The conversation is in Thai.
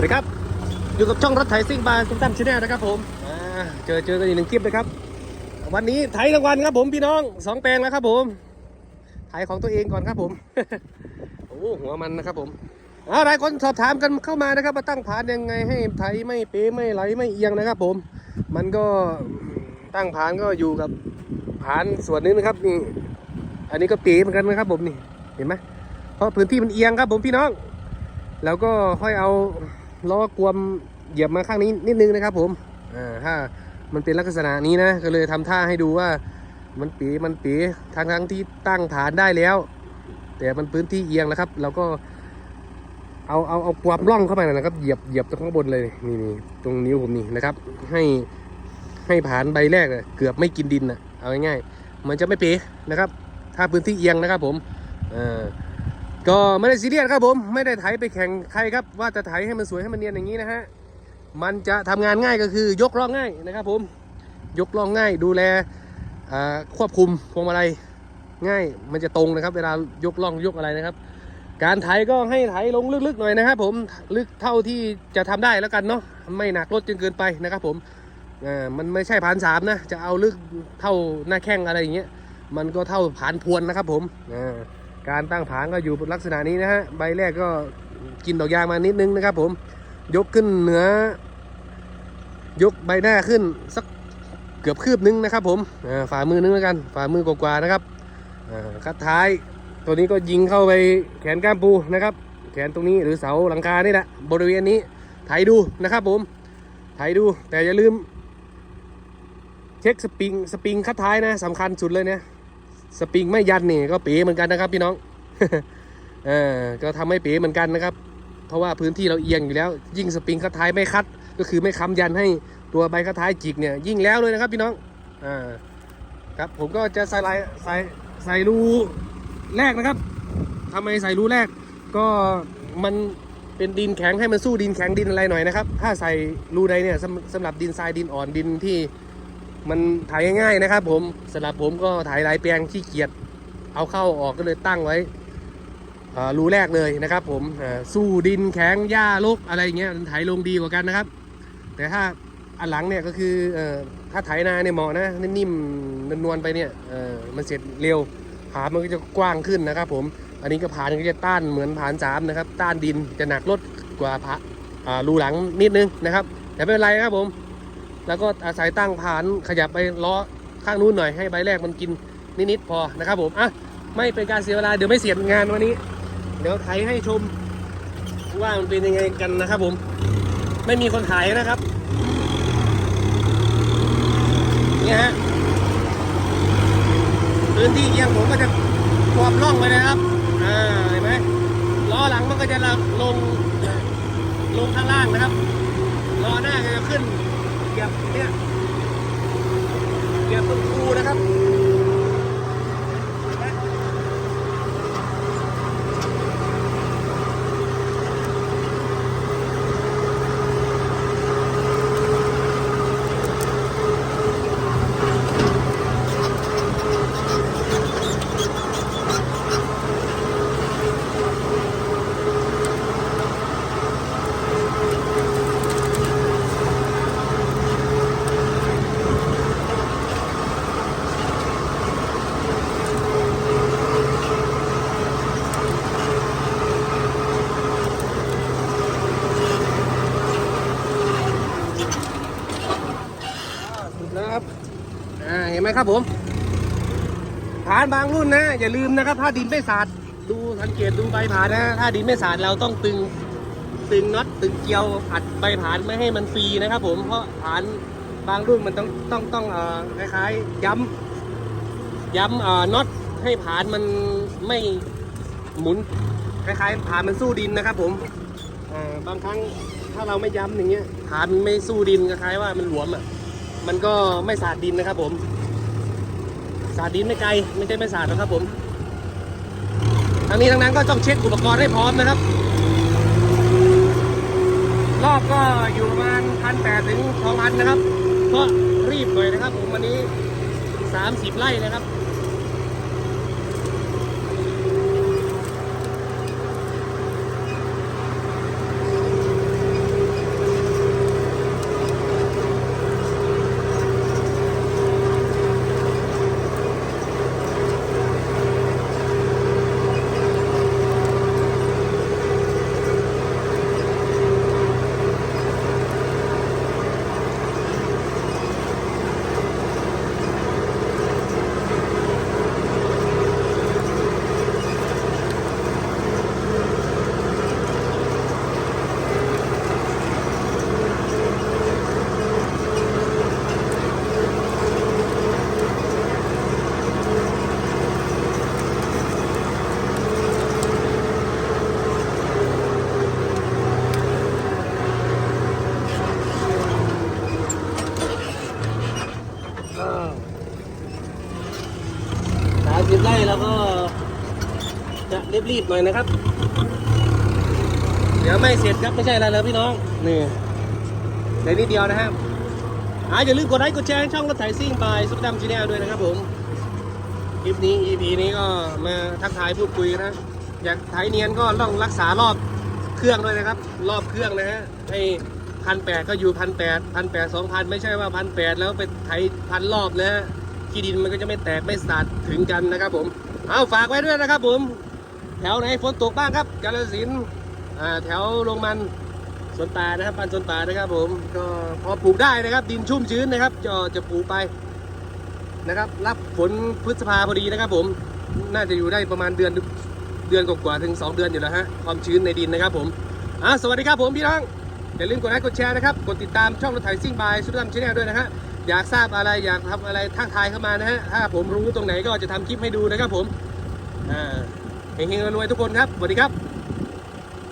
วัสดีครับ อยู่กับช่องรถไถซิ่งบาร์ตุ้มตั้มชแนลนะครับผมเจอเจอกันอีกหนึ่งคลิปนะครับ วันนี้ไถทั้งวันครับผมพี่น้องสองแปลงแล้วครับผมไถของตัวเองก่อนครับผมโอ้หัวมันนะครับผมอ่าหลายคนสอบถามกันเข้ามานะครับว่าตั้งผานยังไงให้ไถไม่เป๊ะไม่ไหลไม่เอียงนะครับ ผม มันก็ตั้งผานก็อยู่กับผานส่วนนึงนะครับนี่อันนี้ก็เป๋เหมือนกันนะครับผมนี่เห็นไหมเพราะพื้นที่มันเอียงครับผมพี่น้อง แล้วก็ค่อยเอา ล้อกวมเหยียบมาข้างนี้นิดนึงนะครับ ผมอ่าถ้ามันเป็นลักษณะนี้นะก็เลยทำท่าให้ดูว่ามันปีมันปีทั้งทั้งที่ตั้งฐานได้แล้ว แต่มันพื้นที่เอียงแล้วครับ เราก็เอาเอาเอาความร่องเข้าไปนะครับ เหยียบเหยียบตรงข้างบนเลยนี่นี่ตรงนิ้วผมนี่นะครับ ให้ให้ผ่านใบแรกเลยเกือบไม่กินดินนะเอาง่ายๆมันจะไม่เป๋นะครับ ถ้าพื้นที่เอียงนะครับ ผมอ่า ก็ไม่ได้ซีเรียสครับผม ไม่ได้ไถไปแข่งใครครับ ว่าจะไถให้มันสวยให้มันเนียนอย่างนี้นะฮะมันจะทำงานง่ายก็คือยกล่องง่ายนะครับผมยกล่องง่ายดูแลควบคุมพวงมาลัยง่ายมันจะตรงนะครับ เวลายกล่องยกอะไรนะครับ การไถก็ให้ไถลงลึกๆหน่อยนะครับผมลึกเท่าที่จะทำได้แล้วกันเนาะไม่หนักรถจนเกินไปนะครับผมอ่ามันไม่ใช่ผ่านสามนะจะเอาลึกเท่าหน้าแข้งอะไรอย่างเงี้ยมันก็เท่าผ่านพวนนะครับผมอ่า การตั้งผางก็อยู่ลักษณะนี้นะฮะใบแรกก็กินดอกยางมานิดนึงนะครับ ผมยกขึ้นเหนือยกใบหน้าขึ้นสักเกือบคืบนึงนะครับ ผมอ่าฝ่ามือนึงแล้วกัน ฝ่ามือกว่าๆนะครับอ่าคัดท้ายตัวนี้ก็ยิงเข้าไปแขนก้ามปูนะครับ แขนตรงนี้หรือเสาหลังคานี่แหละบริเวณนี้ถ่ายดูนะครับ ผมถ่ายดูแต่อย่าลืมเช็คสปริงสปริงคัดท้ายนะสำคัญสุดเลยเนี่ย สปริงไม่ยันนี่ก็เป๋เหมือนกันนะครับพี่น้องเออก็ทำให้เป๋เหมือนกันนะครับ เพราะว่าพื้นที่เราเอียงอยู่แล้ว ยิ่งสปริงคัดท้ายไม่คัด ก็คือไม่ค้ำยันให้ตัวใบคัดท้ายจิกเนี่ยยิ่งแล้วเลยนะครับพี่น้องอ่าครับผมก็จะใส่ลายใส่ใส่รูแรกนะครับทำไมใส่รูแรก ก็มันเป็นดินแข็งให้มันสู้ดินแข็งดินอะไรหน่อยนะครับ ถ้าใส่รูใดเนี่ยสำสำหรับดินทรายดินอ่อนดินที่ มันถ่ายง่ายๆนะครับ ผมสำหรับผมก็ถ่ายหลายแปลงขี้เกียจเอาเข้าออกก็เลยตั้งไว้รูแรกเลยนะครับ ผมสู้ดินแข็งหญ้าลกอะไรเงี้ยมันถ่ายลงดีกว่ากันนะครับ แต่ถ้าอันหลังเนี่ยก็คือเอ่อถ้าไถนาเนี่ยเหมาะนะนิ่มๆนวลๆไปเนี่ยมันเสร็จเร็วผามันก็จะกว้างขึ้นนะครับ ผมอันนี้ก็ผานก็จะต้านเหมือนผานสามนะครับ ต้านดินจะหนักลดกว่าผาอ่ารูหลังนิดนึงนะครับ แต่ไม่เป็นไรครับผม แล้วก็อาศัยตั้งผ่านขยับไปล้อข้างนู้นหน่อยให้ใบแรกมันกินนิดๆพอนะครับผมอะไม่เป็นการเสียเวลาเดี๋ยวไม่เสียงานวันนี้ เดี๋ยวไถให้ชมว่ามันเป็นยังไงกันนะครับผม ไม่มีคนถ่ายนะครับเนี่ยฮะพื้นที่เอียงผมก็จะควบล่องไปนะครับอ่าเห็นไหมล้อหลังมันก็จะลงลงข้างล่างนะครับล้อหน้าก็จะขึ้น เหยียบเนี่ยเหยียบตรงคูนะครับ นไหมครับผม ผานบางรุ่นนะ อย่าลืมนะครับ ถ้าดินไม่สาดดูสังเกตดูใบผานนะ ถ้าดินไม่สาดเราต้องตึงตึงน็อตตึงเกลียวอัดใบผานไม่ให้มันฟรีนะครับผมเพราะผานบางรุ่นมันต้องต้องต้องเอ่อคล้ายๆ ย้ำย้ำเอ่อน็อตให้ผานมันไม่หมุนคล้ายๆผานมันสู้ดินนะครับ ผมอ่าบางครั้งถ้าเราไม่ย้ำอย่างเงี้ยผานมันไม่สู้ดินคล้ายๆว่ามันหลวมอะมันก็ไม่สาดดินนะครับผมาดดินไม่ไกล ไม่ใช่ไม่สาดนะครับผมทั้งนี้ทั้งนั้นก็ต้องเช็คอุปกรณ์ให้พร้อมนะครับ รอบก็อยู่ประมาณพันแปดถึงสองพันนะครับเพราะรีบหน่อยนะครับผมวันนี้สามสิบไร่นะครับ น ไล่แล้วก็จะรีบๆหน่อยนะครับ เดี๋ยวไม่เสร็จครับไม่ใช่อะไรเลยพี่น้อง นี่เดี๋ยวนิดเดียวนะครับอ่าอย่าลืมกดไลค์กดแชร์ช่องรถไถซิ่งบายซุปดำชาแนลด้วยนะครับผมคลิปนี้ EP นี้ก็มาทักทายพูดคุยนะ อยากไถเนียนก็ต้องรักษารอบเครื่องด้วยนะครับ รอบเครื่องนะฮะให้พันแปดก็อยู่พันแปดพันแปดสองพันไม่ใช่ว่าพันแปดแล้วไปไถพันรอบนะฮะ ขี้ดินมันก็จะไม่แตกไม่สาดถึงกันนะครับ ผม เอาฝากไว้ด้วยนะครับ ผม แถวไหนฝนตกบ้างครับ กาฬสินแถวลงมันสวนป่านะครับปันสวนป่านะครับ ผมก็พอปลูกได้นะครับ ดินชุ่มชื้นนะครับ จะจะปลูกไปนะครับ รับฝนพฤษภาพอดีนะครับ ผมน่าจะอยู่ได้ประมาณเดือนเดือนกว่าๆถึง 2 เดือนอยู่แล้วฮะความชื้นในดินนะครับ ผมอ่าสวัสดีครับผมพี่น้องอย่าลืมกดไลค์กดแชร์นะครับ กดติดตามช่องรถไถซิ่งบายสุดดำชแนลด้วยนะฮะ อยากทราบอะไรอยากทำอะไรทักทายเข้ามานะฮะถ้าผมรู้ตรงไหนก็จะทำคลิปให้ดูนะครับผมอ่าเฮงๆรวยๆทุกคนครับสวัสดีครับ